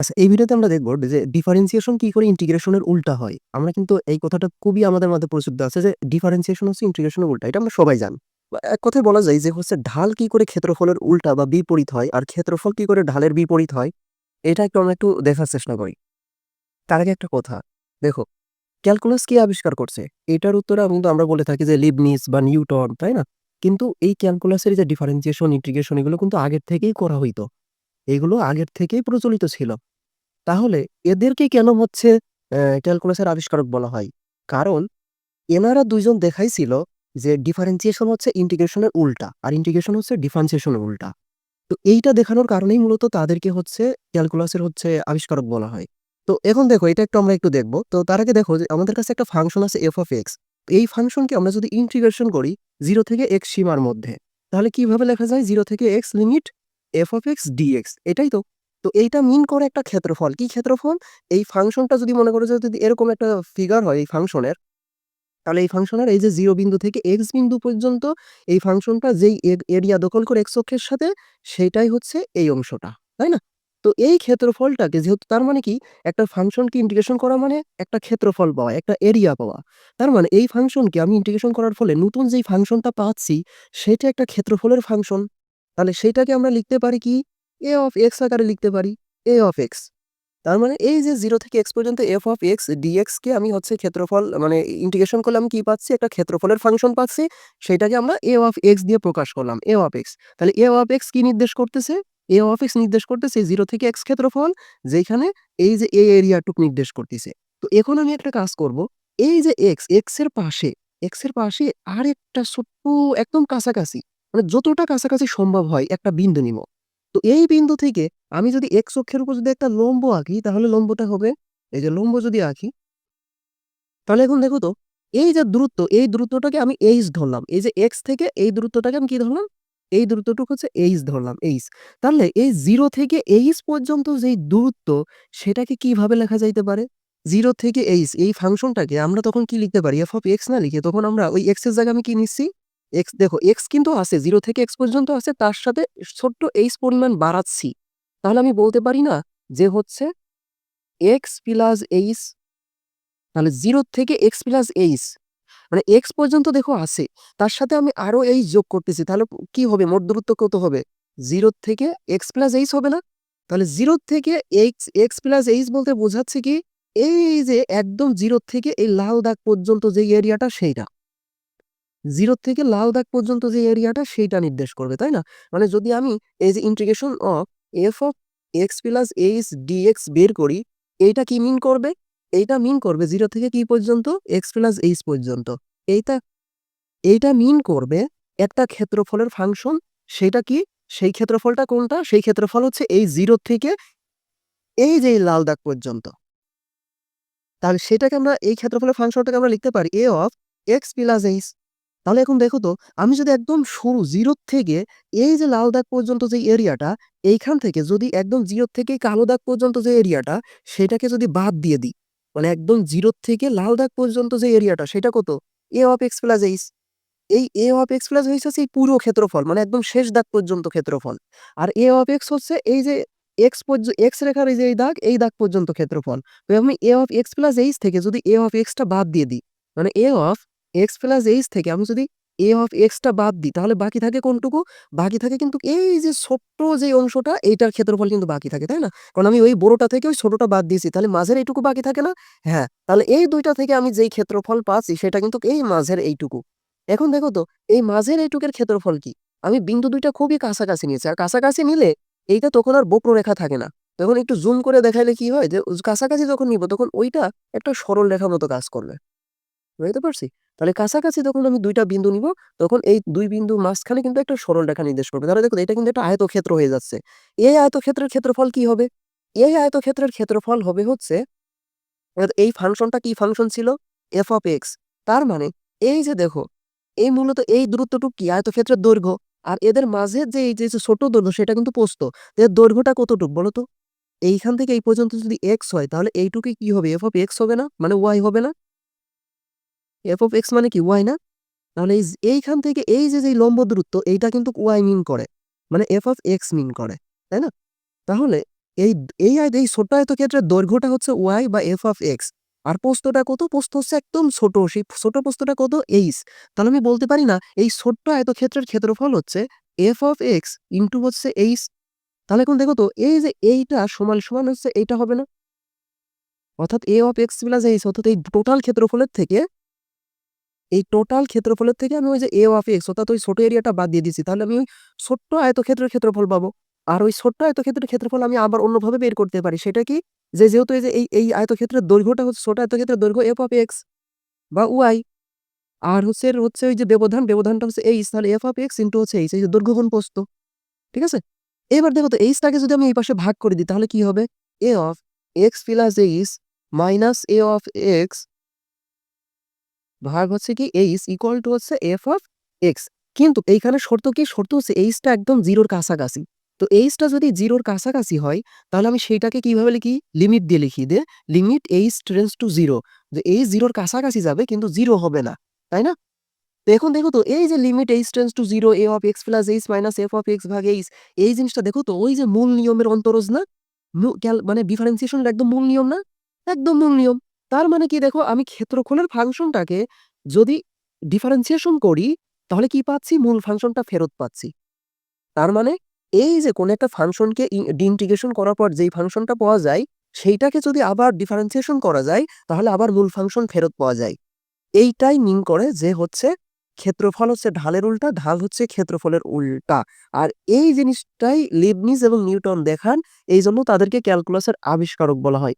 আচ্ছা এই ভিডিওতে আমরা দেখব যে ডিফারেন্সিয়েশন কি করে ইন্টিগ্রেশনের উল্টা হয়। আমরা কিন্তু এই কথাটা খুবই আমাদের মধ্যে প্রচলিত আছে যে ডিফারেন্সিয়েশন হচ্ছে ইন্টিগ্রেশনের উল্টা। এটা আমরা সবাই জানি। এক কথায় বলা যায় যে হচ্ছে ঢাল কি করে ক্ষেত্রফলের উল্টা বা বিপরীত হয় আর ক্ষেত্রফল কি করে ঢালের বিপরীত হয় এটা একটু আমরা একটু দেখার চেষ্টা করি। তার আগে একটা কথা দেখো ক্যালকুলাস কি আবিষ্কার করছে? এটার উত্তরে কিন্তু আমরা বলে থাকি যে লিবনিজ বা নিউটন, তাই না? কিন্তু এই ক্যালকুলাসের যে ডিফারেন্সিয়েশন, ইন্টিগ্রেশন এগুলো কিন্তু আগের থেকেই করা হইতো। এগুলো আগের থেকেই প্রচলিত ছিল। তাহলে এদেরকে কেন হচ্ছে ক্যালকুলাসের আবিষ্কারক বলা হয়? কারণ এনারা দুইজন দেখাইছিল যে ডিফারেন্সিয়েশন হচ্ছে ইন্টিগ্রেশনের উল্টা। আর ইন্টিগ্রেশন হচ্ছে ডিফারেন্সিয়েশনের উল্টা। তো এইটা দেখানোর কারণেই মূলত তাদেরকে হচ্ছে ক্যালকুলাসের হচ্ছে আবিষ্কারক বলা হয়। তো এখন দেখো এটা একটু আমরা একটু দেখব তো তার আগে দেখো যে আমাদের কাছে একটা ফাংশন আছে এফ অফ এক্স এই ফাংশনকে আমরা যদি ইন্টিগ্রেশন করি জিরো থেকে এক্স সীমার মধ্যে, তাহলে কীভাবে লেখা যায়? জিরো থেকে x limit f of x dx এটাই তো। তো এইটা মিন করে একটা ক্ষেত্রফল। কি ক্ষেত্রফল? এই ফাংশনটা যদি মনে করো যে যদি এরকম একটা ফিগার হয় এই ফাংশনের, তাহলে এই ফাংশনের এই যে জিরো বিন্দু থেকে এক্স বিন্দু পর্যন্ত এই ফাংশনটা যেই এরিয়া দখল করে এক্স অক্ষের সাথে সেটাই হচ্ছে এই অংশটা। তাই না? তো এই ক্ষেত্রফলটাকে যেহেতু তার মানে কি একটা ফাংশনকে ইন্টিগ্রেশন করা মানে একটা ক্ষেত্রফল পাওয়া, একটা এরিয়া পাওয়া। তার মানে এই ফাংশনকে আমি ইন্টিগ্রেশন করার ফলে নতুন যেই ফাংশনটা পাচ্ছি সেটা একটা ক্ষেত্রফলের ফাংশন। তাহলে সেইটাকে আমরা লিখতে পারি কি? A অফ x আকারে লিখতে পারি। এ অফ এক্স তার মানে এই যে জিরো থেকে এক্স পর্যন্ত f of x dx কে আমি হচ্ছে ক্ষেত্রফল মানে ইন্টিগ্রেশন করলে আমি কি পাচ্ছি? একটা ক্ষেত্রফলের ফাংশন পাচ্ছি। সেটাকে আমরা a of x দিয়ে প্রকাশ করলাম। a অফ এক্স তাহলে a অফ এক্স কি নির্দেশ করতেছে? a অফ এক্স নির্দেশ করতেছে জিরো থেকে এক্স ক্ষেত্রফল, যেখানে এই যে এ এরিয়াটুক নির্দেশ করতেছে। তো এখন আমি একটা কাজ করব। এই যে এক্স এক্সের পাশে এক্সের পাশে আরেকটা ছোট্ট, একদম কাছাকাছি মানে যতটা কাছাকাছি সম্ভব হয় একটা বিন্দু নিব। তো এই বিন্দু থেকে আমি যদি এক্স অক্ষের উপর যদি একটা লম্ব আঁকি, তাহলে লম্বটা হবে, এই যে লম্ব যদি আঁকি, তাহলে এখন দেখো তো, এই যে দূরত্ব, এই দূরত্বটাকে আমি এইচ ধরলাম। এই যে এক্স থেকে এই দূরত্বটাকে আমি কি ধরলাম? এই দূরত্বটুকু হচ্ছে এইচ ধরলাম এইচ তাহলে এই জিরো থেকে এইচ পর্যন্ত যেই দূরত্ব, সেটাকে কীভাবে লেখা যাইতে পারে? জিরো থেকে এইচ এই ফাংশনটাকে আমরা তখন কি লিখতে পারি? এফ অফ এক্স না লিখে, তখন আমরা ওই এক্সের জায়গায় আমি কি নিচ্ছি? X, দেখো এক্স কিন্তু আছে জিরো থেকে এক্স পর্যন্ত আছে, তার সাথে ছোট্ট h পরিমাণ বাড়াচ্ছি। তাহলে আমি বলতে পারি না যে হচ্ছে এক্স প্লাস h, তাহলে 0 থেকে এক্স প্লাস h মানে x পর্যন্ত দেখো আছে। তার সাথে আমি আরও h যোগ করতেছি। তাহলে কি হবে? মোট দূরত্ব কত হবে? 0 থেকে এক্স প্লাস h হবে না? তাহলে 0 থেকে x এক্স প্লাস h বলতে বোঝাচ্ছে কি? এই যে একদম 0 থেকে এই লাল দাগ পর্যন্ত যে এরিয়াটা সেইটা। 0 থেকে লাল দাগ পর্যন্ত যে এরিয়াটা সেইটা নির্দেশ করবে, তাই না? মানে যদি আমি এই যে integration of f of x plus h dx বের করি, এইটা কি মিন করবে? এইটা মিন করবে জিরো থেকে কি পর্যন্ত? এক্স প্লাস এইচ পর্যন্ত। এইটা এইটা মিন করবে একটা ক্ষেত্রফলের ফাংশন সেটা কি? সেই ক্ষেত্রফলটা কোনটা? সেই ক্ষেত্রফল হচ্ছে এই 0 থেকে এই যে লাল দাগ পর্যন্ত। তাহলে সেটাকে আমরা এই ক্ষেত্রফলের ফাংশনটাকে আমরা লিখতে পারি A of X plus h তাহলে এখন দেখো তো, আমি যদি একদম শুরু 0 থেকে এই যে লাল দাগ পর্যন্ত যে এরিয়াটা এইখান থেকে যদি একদম 0 থেকে কালো দাগ পর্যন্ত যে এরিয়াটা সেটাকে যদি বাদ দিয়ে দিই মানে একদম 0 থেকে লাল দাগ পর্যন্ত যে এরিয়াটা সেটা কত? a of x plus h এই A of x plus h হচ্ছে এই পুরো ক্ষেত্রফল মানে একদম শেষ দাগ পর্যন্ত ক্ষেত্রফল। আর এ অফ এক্স হচ্ছে এই যে এক্স পর্য, x রেখার এই যে এই দাগ এই দাগ পর্যন্ত ক্ষেত্রফল। তো আমি A of x plus h থেকে যদি এ অফ x টা বাদ দিয়ে দিই মানে A of x plus H থেকে আমি যদি এ অফ x টা বাদ দিই তাহলে বাকি থাকে কোনটুকু? বাকি থাকে কিন্তু এই যে ছোট্ট যে অংশটা এইটার ক্ষেত্রফল কিন্তু বাকি থাকে, তাই না? কারণ আমি ওই বড়টা থেকে ওই ছোটটা বাদ দিয়েছি। তাহলে মাঝের এইটুকু বাকি থাকে না? হ্যাঁ, তাহলে এই দুইটা থেকে আমি যেই ক্ষেত্রফল পাচ্ছি সেটা কিন্তু এই মাঝের এইটুকু। এখন দেখো তো এই মাঝের এইটুকের ক্ষেত্রফল কি? আমি বিন্দু দুইটা খুবই কাছাকাছি নিয়েছি। আর কাছাকাছি নিলে এইটা তখন আর বক্ররেখা থাকে না। তখন একটু জুম করে দেখাইলে কি হয় যে কাছাকাছি যখন নিব তখন ওইটা একটা সরল রেখার মতো কাজ করবে। বুঝতে পারছি? তাহলে কাছাকাছি যখন আমি ২ টা বিন্দু নিব, তখন এই ২ বিন্দুর মাঝখানে কিন্তু একটা সরল রেখা নির্দেশ করবে। তাহলে দেখো এটা কিন্তু একটা আয়তক্ষেত্র হয়ে যাচ্ছে। এই আয়তক্ষেত্রের ক্ষেত্রফল কি হবে? এই আয়তক্ষেত্রের ক্ষেত্রফল হবে হচ্ছে, এই ফাংশনটা কি ফাংশন ছিল? f of x তার মানে এই যে দেখো, এই মূলত এই দূরত্বটুকু কি আয়তক্ষেত্রের দৈর্ঘ্য আর এদের মাঝে যে এই যে ছোট দৈর্ঘ্য, সেটা কিন্তু পোস্ত এর দৈর্ঘ্যটা কতটুক বলো তো? এইখান থেকে এই পর্যন্ত যদি এক্স হয়, তাহলে এইটুকুই কি হবে? এফ অফ এক্স হবে না? মানে ওয়াই হবে না? F অফ এক্স মানে কি y না? তাহলে এই এইখান থেকে এই যে, যে লম্ব দূরত্ব এইটা কিন্তু ওয়াই মিন করে। মানে এফ অফ এক্স মিন করে। তাই না? তাহলে এই এই আয়ত এই ছোট্ট আয়তক্ষেত্রের দৈর্ঘ্যটা হচ্ছে ওয়াই বা এফ অফ এক্স আর পোস্তটা কত পোস্ত হচ্ছে একদম ছোট সেই ছোট প্রস্থটা কত এইচ তাহলে আমি বলতে পারি না এই ছোট্ট আয়তক্ষেত্রের ক্ষেত্রফল হচ্ছে এফ অফ এক্স ইন্টু হচ্ছে এইচ তাহলে এখন দেখো তো এই যে এইটা সমান সমান হচ্ছে এইটা হবে না অর্থাৎ A of X plus H অর্থাৎ এই টোটাল ক্ষেত্রফলের থেকে এই টোটাল ক্ষেত্রফলের থেকে আমি ওই যে এ অফ এক্স অর্থাৎ ওই ছোট এরিয়াটা বাদ দিয়ে দিচ্ছি তাহলে আমি ওই ছোট্ট আয়তক্ষেত্রের ক্ষেত্রফল পাবো। আর ওই ছোট্ট আয়তক্ষেত্রের ক্ষেত্রফল আমি আবার অন্যভাবে বের করতে পারি, সেটা কি? যে যেহেতু এই যে এই এই আয়তক্ষেত্রের দৈর্ঘ্যটা হচ্ছে, ছোট আয়তক্ষেত্রের দৈর্ঘ্য এফ অফ এক্স বা ওয়াই আর হচ্ছে হচ্ছে ওই যে ব্যবধান, ব্যবধানটা হচ্ছে এইচ তাহলে এফ অফ এক্স ইন্টু হচ্ছে এইচ এই যে দৈর্ঘ্য গুণ প্রস্থ, ঠিক আছে? এবার দেখো তো এইচটাকে যদি আমি এই পাশে ভাগ করে দিই, তাহলে কি হবে? A of X plus H minus A of X ভাগ হচ্ছে কি এইচ ইকুয়াল টু হচ্ছে এফ অফ এক্স কিন্তু এইখানে শর্ত কি? শর্ত হচ্ছে এইচটা একদম জিরোর কাছাকাছি। তো এইচটা যদি জিরোর কাছাকাছি হয়, তাহলে আমি সেইটাকে কীভাবে লিখি? লিমিট দিয়ে লিখি। The limit H tends to zero যে এইচ জিরোর কাছাকাছি যাবে, কিন্তু জিরো হবে না। তাই না? তো এখন দেখো তো, এই যে limit H tends to zero A of X plus H minus F of X ভাগ এইচ এই জিনিসটা দেখো তো, ওই যে মূল নিয়মের অন্তরজ না? মানে ডিফারেন্সিয়েশনের একদম মূল নিয়ম না? একদম মূল নিয়ম। তার মানে কি দেখো, আমি ক্ষেত্রফলের ফাংশনটাকে যদি ডিফারেন্সিয়েশন করি, তাহলে কি পাচ্ছি? মূল ফাংশনটা ফেরত পাচ্ছি। তার মানে এই যে কোন একটা ফাংশনকে ইন্টিগ্রেশন করার পর যেই ফাংশনটা পাওয়া যায়, সেইটাকে যদি আবার ডিফারেন্সিয়েশন করা যায়, তাহলে আবার মূল ফাংশন ফেরত পাওয়া যায়। এইটাই মিন করে যে হচ্ছে ক্ষেত্রফল হচ্ছে ঢালের উল্টা, ঢাল হচ্ছে ক্ষেত্রফলের উল্টা। আর এই জিনিসটাই লিবনিজ এবং নিউটন দেখান এই জন্য তাদেরকে ক্যালকুলাসের আবিষ্কারক বলা হয়।